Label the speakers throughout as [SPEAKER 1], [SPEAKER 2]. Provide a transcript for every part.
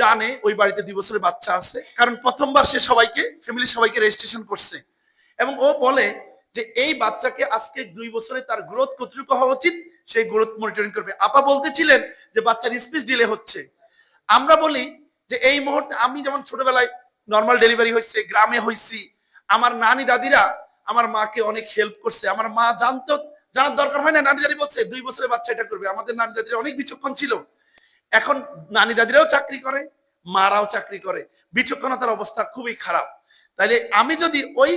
[SPEAKER 1] জানে ওই বাড়িতে দুই বছরের বাচ্চা আছে। কারণ প্রথমবার সে সবাইকে ফ্যামিলি সবাইকে রেজিস্ট্রেশন করছে। এবং ও বলে যে, এই বাচ্চাকে আজকে দুই বছরে তার গ্রোথ কতটুকু হওয়া উচিত? সেই গ্রোথ মনিটরিং করবে। আপা বলতেছিলেন যে, বাচ্চার স্পিচ ডিলে হচ্ছে। আমরা বলি যে, এই মুহূর্তে আমি যেমন ছোটবেলায় নর্মাল ডেলিভারি হয়েছে, গ্রামে হয়েছি, আমার নানি দাদিরা আমার মাকে অনেক হেল্প করছে, আমার মা জানতো, জানার দরকার হয় না নানি দাদি বলছে, দুই বছরের বাচ্চা এটা করবে। আমাদের নানি দাদিরা অনেক বিচক্ষণ ছিল। এখন নানি দাদিরাও চাকরি করে, মারাও চাকরি করে। বিচক্ষণতার অবস্থা খুবই খারাপ। তাইলে আমি যদি ওই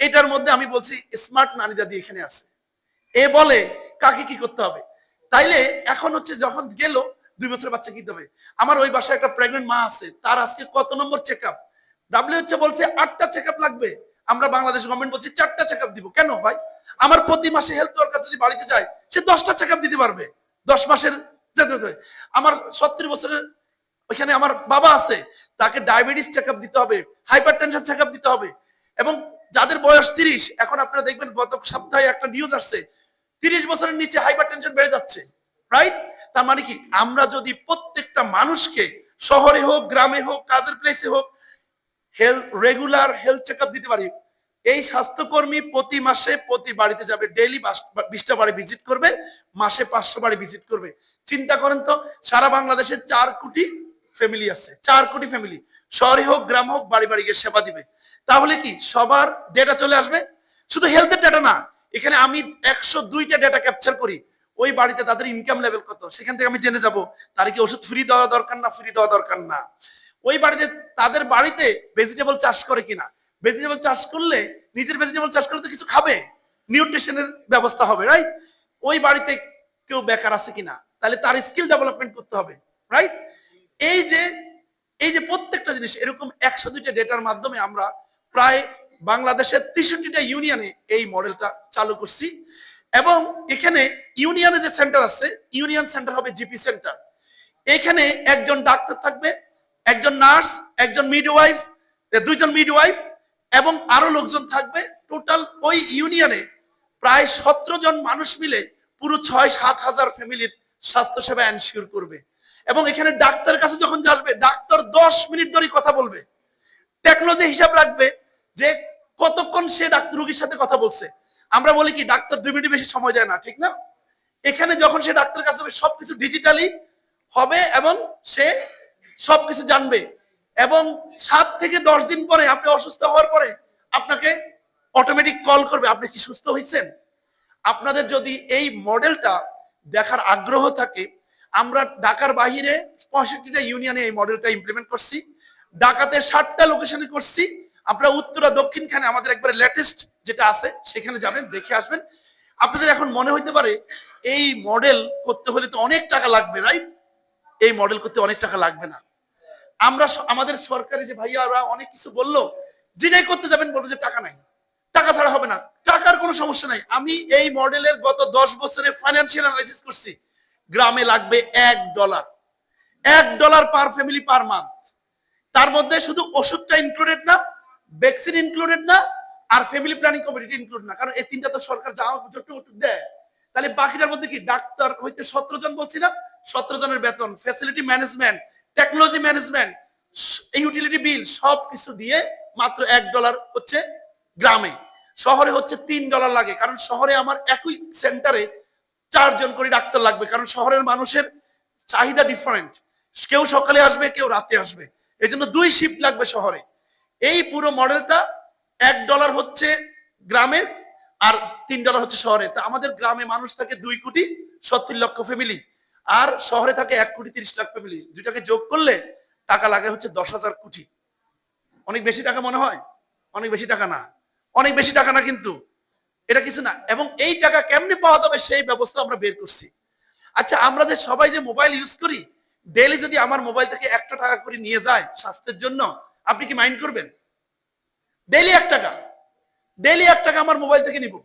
[SPEAKER 1] এটার মধ্যে আমি বলছি স্মার্ট নানি দাদি এখানে আছে। এ বলে কাকে কি করতে হবে? তাইলে এখন হচ্ছে যখন গেল, দুই বছরের বাচ্চা কিনতে হবে। আমার ওই বাসায় একটা প্রেগনেন্ট মা আছে, তার আজকে কত নম্বর চেক আপ ডাব্লিউ হচ্ছে বলছে, আটটা চেক আপ লাগবে। আমরা বাংলাদেশ গভর্নমেন্ট বলছি, চারটা চেক আপ দিব। কেন ভাই? আমার প্রতি মাসে হেলথ ওয়ার্কার যদি বাড়িতে যায়, সে দশটা চেক আপ দিতে পারবে। দশ মাসের আমার সত্তর বছরের ওইখানে আমার বাবা আছে, তাকে ডায়াবেটিস চেক দিতে হবে হাইপার টেনশন চেক দিতে হবে। এবং যাদের বয়স তিরিশ, এখন আপনারা দেখবেন গত সপ্তাহে একটা নিউজ আসছে, তিরিশ বছরের নিচে হাইপার টেনশন বেড়ে যাচ্ছে রাইট তার মানে কি? আমরা যদি প্রত্যেকটা মানুষকে শহরে হোক, গ্রামে হোক, কাজের প্লেসে হোক হেলথ রেগুলার হেলথ চেক দিতে পারি এই স্বাস্থ্যকর্মী প্রতি মাসে প্রতি বাড়িতে যাবে ডেইলি বিশটা বাড়ি ভিজিট করবে, মাসে পাঁচশো বাড়ি ভিজিট করবে। চিন্তা করেন তো, সারা বাংলাদেশে চার কোটি ফ্যামিলি আছে, চার কোটি ফ্যামিলি শহরে হোক, গ্রাম হোক, বাড়ি বাড়ি গিয়ে সেবা দিবে। তাহলে কি, সবার ডেটা চলে আসবে? শুধু হেলথের ডেটা না, এখানে আমি একশো দুইটা ডেটা ক্যাপচার করি। ওই বাড়িতে তাদের ইনকাম লেভেল কত? সেখান থেকে আমি জেনে যাব, তার কি ওষুধ ফ্রি দেওয়া দরকার না ফ্রি দেওয়া দরকার না। ওই বাড়িতে তাদের বাড়িতে ভেজিটেবল চাষ করে কিনা? ভেজিটেবল চাষ করলে, নিজের ভেজিটেবল চাষ করলে তো কিছু খাবে। নিউট্রিশনের ব্যবস্থা হবে রাইট ওই বাড়িতে কেউ বেকার আছে কিনা, তাহলে তার স্কিল ডেভেলপমেন্ট করতে হবে রাইট এই যে এই যে প্রত্যেকটা জিনিস, এরকম একশো দুইটা ডেটার মাধ্যমে আমরা প্রায় বাংলাদেশের তেষট্টিটা ইউনিয়নে এই মডেলটা চালু করছি। এবং এখানে ইউনিয়নে যে সেন্টার আছে ইউনিয়ন সেন্টার হবে জিপি সেন্টার এখানে একজন ডাক্তার থাকবে, একজন নার্স একজন মিডওয়াইফ দুইজন মিডওয়াইফ এবং আরও লোকজন থাকবে। টোটাল ওই ইউনিয়নে প্রায় সতেরো জন মানুষ মিলে পুরো ছয় সাত হাজার ফ্যামিলির স্বাস্থ্যসেবা এনশিওর করবে। এবং এখানে ডাক্তারের কাছে যখন আসবে, ডাক্তার দশ মিনিট ধরে কথা বলবে। টেকনোলজি হিসাব রাখবে যে কতক্ষণ সে ডাক্তার রোগীর সাথে কথা বলছে। আমরা বলি কি, ডাক্তার দুই মিনিট বেশি সময় দেয় না, ঠিক না? এখানে যখন সে ডাক্তারের কাছে সবকিছু ডিজিটালি হবে এবং সে সবকিছু জানবে। এবং সাত থেকে দশ দিন পরে আপনি অসুস্থ হওয়ার পরে আপনাকে অটোমেটিক কল করবে, আপনি কি সুস্থ হয়েছেন আপনাদের যদি এই মডেলটা দেখার আগ্রহ থাকে, আমরা ঢাকার বাহিরে পঁয়ষট্টিটা ইউনিয়নে এই মডেলটা ইমপ্লিমেন্ট করছি, ঢাকাতে ষাটটা লোকেশনে করছি আপনারা উত্তরা, দক্ষিণখানে আমাদের একবারে লেটেস্ট যেটা আছে, সেখানে যাবেন, দেখে আসবেন। আপনাদের এখন মনে হইতে পারে, এই মডেল করতে হলে তো অনেক টাকা লাগবে রাইট এই মডেল করতে অনেক টাকা লাগবে না। আমরা আমাদের সরকারি যে ভাইয়ারা অনেক কিছু বলল যেটাই করতে যাবেন বলব যে টাকা নাই। টাকা ছাড়া হবে না। টাকার কোনো সমস্যা নাই। আমি এই মডেলের গত দশ বছরে ফাইন্যান্সিয়াল অ্যানালাইসিস করছি। গ্রামে লাগবে এক ডলার এক dollar per family per month তার মধ্যে শুধু ওষুধটা ইনক্লুডেড না ভ্যাকসিন ইনক্লুডেড না, আর ফ্যামিলি প্ল্যানিং কমিটি ইনক্লুড না। কারণ এই তিনটা তো সরকার যা যত ওষুধ দেয়। তাহলে বাকিটার মধ্যে কি? ডাক্তার হইতে সতেরো জন বলছিলাম সতেরো জনের বেতন। Facility management technology management utility bill সব কিছু দিয়ে মাত্র এক ডলার হচ্ছে গ্রামে। শহরে হচ্ছে তিন ডলার লাগে, কারণ শহরে আমার একই সেন্টারে চারজন করে ডাক্তার লাগবে, কারণ শহরের মানুষের চাহিদা ডিফারেন্ট কেউ সকালে আসবে, কেউ রাতে আসবে এই জন্য দুই শিফট লাগবে শহরে। এই পুরো মডেলটা এক ডলার হচ্ছে গ্রামের আর তিন ডলার হচ্ছে শহরে। তা আমাদের গ্রামে মানুষ থাকে দুই কোটি সত্তর লক্ষ ফ্যামিলি আর শহরে থাকে এক কোটি তিরিশ লাখ ফ্যামিলি দুইটাকে যোগ করলে টাকা লাগে হচ্ছে দশ হাজার কোটি। অনেক বেশি টাকা মনে হয়? অনেক বেশি টাকা না। অনেক বেশি টাকা না কিন্তু। এটা কিছু না। এবং এই টাকা কেমনে পাওয়া যাবে সেই ব্যবস্থা আমরা বের করছি। আচ্ছা আমরা যে সবাই যে মোবাইল ইউজ করি ডেইলি যদি আমার মোবাইল থেকে একটা টাকা করে নিয়ে যায় স্বাস্থ্যের জন্য, আপনি কি মাইন্ড করবেন? ডেইলি এক টাকা। ডেইলি এক টাকা আমার মোবাইল থেকে নিব।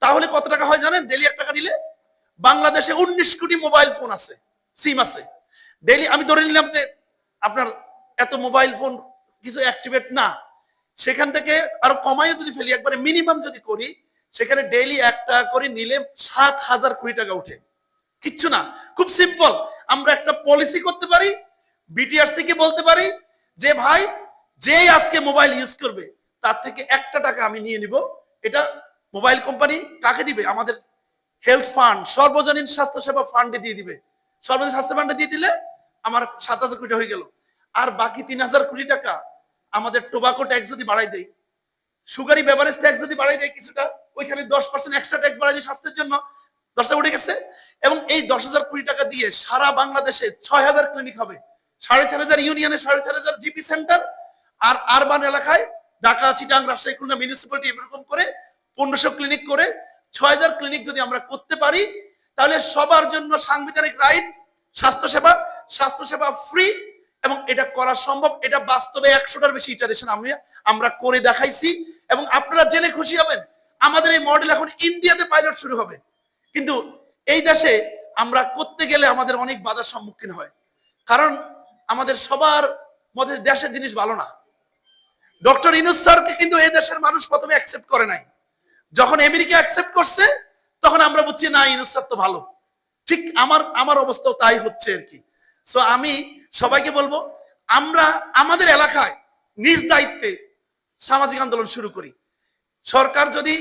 [SPEAKER 1] তাহলে কত টাকা হয় জানেন? ডেইলি এক টাকা নিলে বাংলাদেশে উনিশ কোটি মোবাইল ফোন আছে, সিম আছে। ডেইলি আমি ধরে নিলাম যে আপনার এত মোবাইল ফোন কিছু অ্যাক্টিভেট না। সেখান থেকে আরও কমাইও যদি ফেলি, একবারে মিনিমাম যদি করি, সেখানে ডেইলি এক টাকা করে নিলে সাত হাজার কোটি টাকা উঠে কিচ্ছু না। খুব সিম্পল। আমরা একটা পলিসি করতে পারি, বিটিআরসি কে বলতে পারি যে, ভাই, যেই আজকে মোবাইল ইউজ করবে, তার থেকে একটা টাকা আমি নিয়ে নিব। এটা মোবাইল কোম্পানি কাকে দিবে? আমাদের হেলথ ফান্ড, সর্বজনীন স্বাস্থ্য সেবা ফান্ডে দিয়ে দিবে। সর্বজনীন স্বাস্থ্য ফান্ডে দিয়ে দিলে আমার সাত হাজার কোটি হয়ে গেল। আর বাকি তিন হাজার কোটি টাকা আমাদের টোবাকো ট্যাক্স যদি বাড়াই দেয় সুগারি বেভারেজ ট্যাক্স যদি বাড়াই দেয় কিছুটা, ওইখানে দশ পার্সেন্ট এক্সট্রা ট্যাক্স বাড়াই দেয় স্বাস্থ্যের জন্য। দশটা উঠে গেছে। এবং এই দশ হাজার কোটি টাকা দিয়ে সারা বাংলাদেশে ছয় হাজার ক্লিনিক হবে। সাড়ে চার হাজার ইউনিয়নে সাড়ে চার হাজার জিপি সেন্টার আর আরবান এলাকায় ঢাকা, চিটাং, রাজশাহী, খুলনা মিউনিসিপ্যালিটি এরকম করে পনেরোশো ক্লিনিক করে ছয় হাজার ক্লিনিক যদি আমরা করতে পারি, তাহলে সবার জন্য সাংবিধানিক রাইট স্বাস্থ্যসেবা স্বাস্থ্যসেবা ফ্রি এবং এটা করা সম্ভব। এটা বাস্তবে একশোটার বেশি ইটারেশন আমি, আমরা করে দেখাইছি। এবং আপনারা জেনে খুশি হবেন, আমাদের এই মডেল এখন ইন্ডিয়াতে পাইলট শুরু হবে। কিন্তু এই দেশে আমরা করতে গেলে আমাদের অনেক বাধার সম্মুখীন হয়। কারণ আমাদের সবার মধ্যে দেশের জিনিস ভালো না। ডক্টর ইনুস স্যারকে কিন্তু এই দেশের মানুষ প্রথমে অ্যাকসেপ্ট করে নাই। যখন আমেরিকা অ্যাকসেপ্ট করছে, তখন আমরা বুঝছি, না ইনুসার তো ভালো। ঠিক আমার আমার অবস্থাও তাই হচ্ছে আর কি। সো আমি সবাইকে বলব, আমরা আমাদের এলাকায় নিজ দায়িত্বে সামাজিক আন্দোলন শুরু করি। সরকার যদি